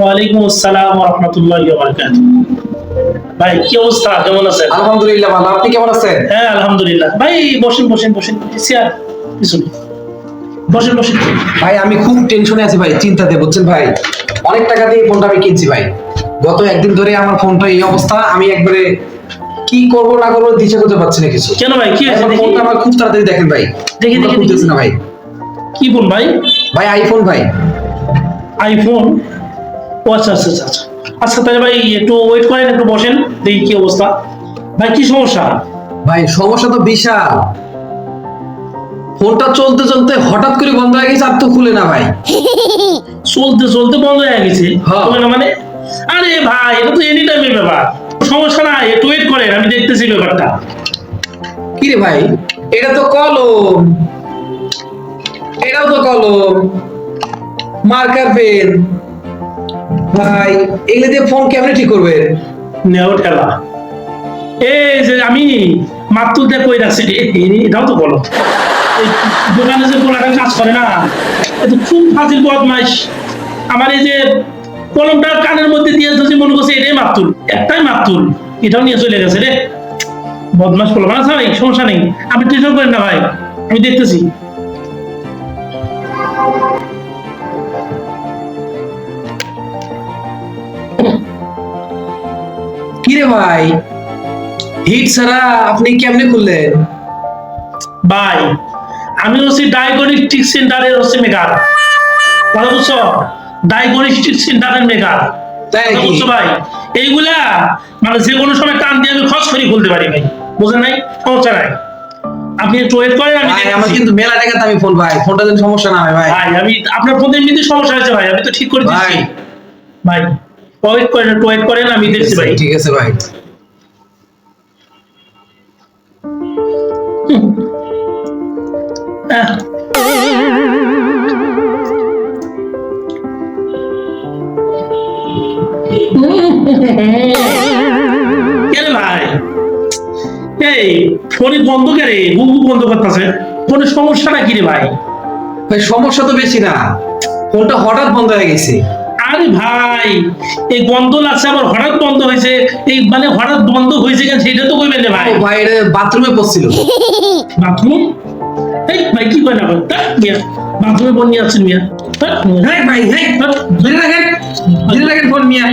ওয়ালাইকুম আসসালাম ভাই কি অবস্থা? কেমন আছেন? আলহামদুলিল্লাহ ভালো। আপনি কেমন আছেন? হ্যাঁ আলহামদুলিল্লাহ। ভাই বসেন বসেন বসেন। চেয়ার কিছু বসেন বসেন। ভাই আমি খুব টেনশনে আছি ভাই চিন্তাতে বুঝছেন ভাই? অনেক টাকা দিয়ে ফোনটা আমি কিনছি ভাই। গত একদিন ধরে আমার ফোনটা এই অবস্থা। আমি একবারে কি করব না করব দিশা করতে পারছি না কিছু। কেন ভাই? কি ফোনটা আমার খুব তাড়াতাড়ি দেখেন ভাই। দেখি, দেখি। না ভাই। কি বল ভাই? ভাই আইফোন ভাই। আইফোন ও আচ্ছা আচ্ছা আচ্ছা আচ্ছা। আচ্ছা তাহলে ভাই একটু ওয়েট করেন একটু বসেন দেখি কি অবস্থা। ভাই কি সমস্যা? ভাই সমস্যা তো বিশাল। ফোনটা চলতে চলতে হঠাৎ করে বন্ধ হয়ে গেছে আর তো খুলে না ভাই। চলতে চলতে বন্ধ হয়ে গেছে। হ্যাঁ। হবে না মানে? আরে ভাই এটা তো এনি টাইমের ব্যাপার। সমস্যা নাই একটু ওয়েট করেন আমি দেখতেছি ব্যাপারটা। কি রে ভাই এটা তো কলম। এটাও তো কলম। মার্কার পেন ভাই এগুলো দিয়ে ফোন কেমনে ঠিক করবেন? নেও ঠেলা। এই যে আমি মাতুলতে কই রাখছি এটাও তো বলো। দোকানে যে পোলাটা কাজ করে না, এ তো খুব ফাজিল বদমাইশ। আমার এই যে কলমটা কানের মধ্যে দিয়ে যদি মনে করছে এটাই মাতুল একটাই মাতুল এটাও নিয়ে চলে গেছে রে। বদমাস করল না ভাই, সমস্যা নেই। আপনি টেনশন করেন না ভাই, আমি দেখতেছি। কি রে ভাই? হিট ছাড়া আপনি কেমনে খুললেন? ভাই আমি হচ্ছি ডায়াগনস্টিক সেন্টারের হচ্ছে মেকার। কথা বুঝছ? ডায়াগনস্টিক সেন্টারের মেকার। বুঝছ ভাই? এইগুলা মানে যে কোনো সময় টান দিয়ে আমি খস করে খুলতে পারি ভাই। বুঝেন নাই? সমস্যা নাই। আপনি একটু ওয়েট করেন আমি ভাই আমার কিন্তু মেলা টাকা আমি ফোন ভাই। ফোনটা যেন সমস্যা না হয় ভাই। ভাই আমি আপনার ফোনের এমনিতে সমস্যা হয়েছে ভাই। আমি তো ঠিক করে দিচ্ছি। ভাই। ভাই ওয়েট করেন একটু ওয়েট করেন আমি দেখছি ভাই। ঠিক আছে ভাই। কেন ভাই? এই ফোনে বন্ধ কে রে? গুগু বন্ধ করতেছে। ফোনের সমস্যাটা কি রে ভাই? ভাই সমস্যা তো বেশি না। ফোনটা হঠাৎ বন্ধ হয়ে গেছে। আরে ভাই এই বন্ধ লাগছে আবার হঠাৎ বন্ধ হয়েছে। এই মানে হঠাৎ বন্ধ হয়েছে কেন সেটা তো কইবেন ভাই। এটা বাথরুমে পড়ছিল। বাথরুম? এই ভাই কি কয় না তা, মিয়া। বাথরুমে বন নিয়ে আসছেন মিয়া। হ্যাঁ ভাই হ্যাঁ ধরে রাখেন ধরে রাখেন ফোন মিয়া।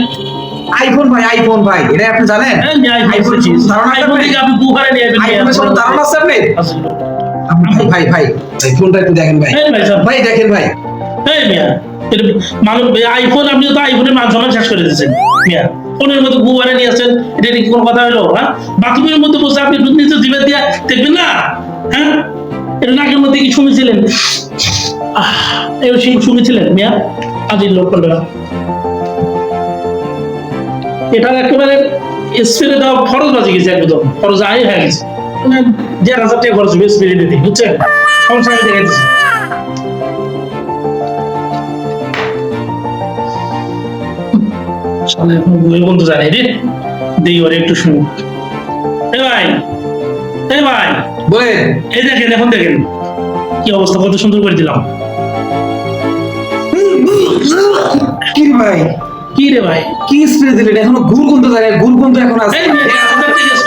আইফোন ভাই আইফোন ভাই এটা আপনি জানেন? হ্যাঁ, আইফোন আইফোন। ধারণা আইফোন থেকে আপনি বুহারে নিয়ে আসবেন, মিয়া। আইফোনের কোনো ধারণা আছে আপনি। ভাই ভাই ভাই ফোনটা একটু দেখেন ভাই। ভাই দেখেন ভাই। এই মিয়া, মানুষ আইফোন আপনি তো আইফোনের সম্মান শেষ করে দিয়েছেন। মিয়া, ফোনের মধ্যে বুহারে নিয়ে আসছেন এটা কি কোনো কথা হলো হ্যাঁ? বাথরুমের মধ্যে বসে আপনি দুধ নিচে দিবে দিয়ে দেখবেন না হ্যাঁ? এটা নাকের মধ্যে কি শুনেছিলেন? আহ সেই শুনেছিলেন, মিয়া? আজির লোক করবে এটা একেবারে স্প্রে দেওয়া খরচ বাজে গেছে একদম খরচ আয় হয়ে গেছে। মানে দেড় হাজার টাকা খরচ হবে স্প্রে দিতে, বুঝছেন? সমস্যা আমি দেখাচ্ছি শালা এখন বই বন্ধু জানে রে দেই ওরে একটু শুনি। এ ভাই এ ভাই। বলেন। এই দেখেন এখন দেখেন। কি অবস্থা কত সুন্দর করে দিলাম। কি ভাই? কি রে ভাই? কি স্প্রে দিলেন? এখনও গুড় গন্ধ যায় গুড় গন্ধ এখন আছে।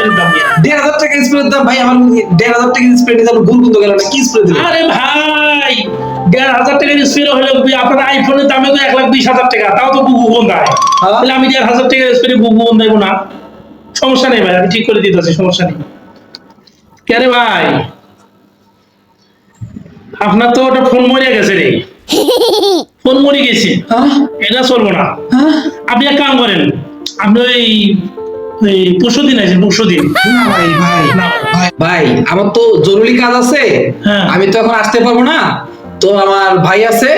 দিলাম। দেড় হাজার টাকা স্প্রে দাম ভাই। আমার দেড় হাজার টাকা স্প্রে দিতে গুড় গন্ধ গেল না। কি স্প্রে দিলেন? আরে ভাই দেড় হাজার টাকার স্প্রে হলে আপনার আইফোনের দামে তো এক বিশ হাজার টাকা তাও তো বুবু বন্ধায় হ্যাঁ। তাহলে আমি দেড় হাজার বুবু বন্ধাইবো না। সমস্যা নেই ভাই আমি ঠিক করে দিতেছি সমস্যা নেই। কে রে ভাই? আপনার তো ওটা ফোন মরে গেছে রে। ফোন মরে গেছে। হ্যাঁ? এটা চলবো না। হ্যাঁ? আপনি এক কাম করেন আপনি ওই পরশু দিন আছেন পরশু দিন ভাই ভাই ভাই ভাই আমার তো জরুরি কাজ আছে। হ্যাঁ। আমি তো এখন আসতে পারব না। তো আমার ভাই আছে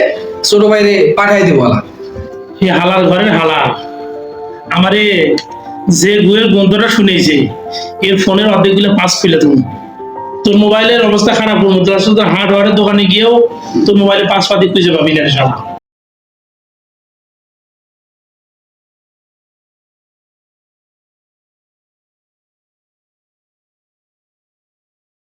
ছোট ভাইরে পাঠাই দেবো বলা হে হালাল ঘরের হালাল। আমারে যে গুয়ের গন্ধটা শুনেছে, এর ফোনের অর্ধেকগুলো পাস ফেলে তুমি। তোর মোবাইলের অবস্থা খারাপ হার্ডওয়ারের দোকানে গিয়েও তোর মোবাইলে পাস পাতি খুঁজে পাবি না সব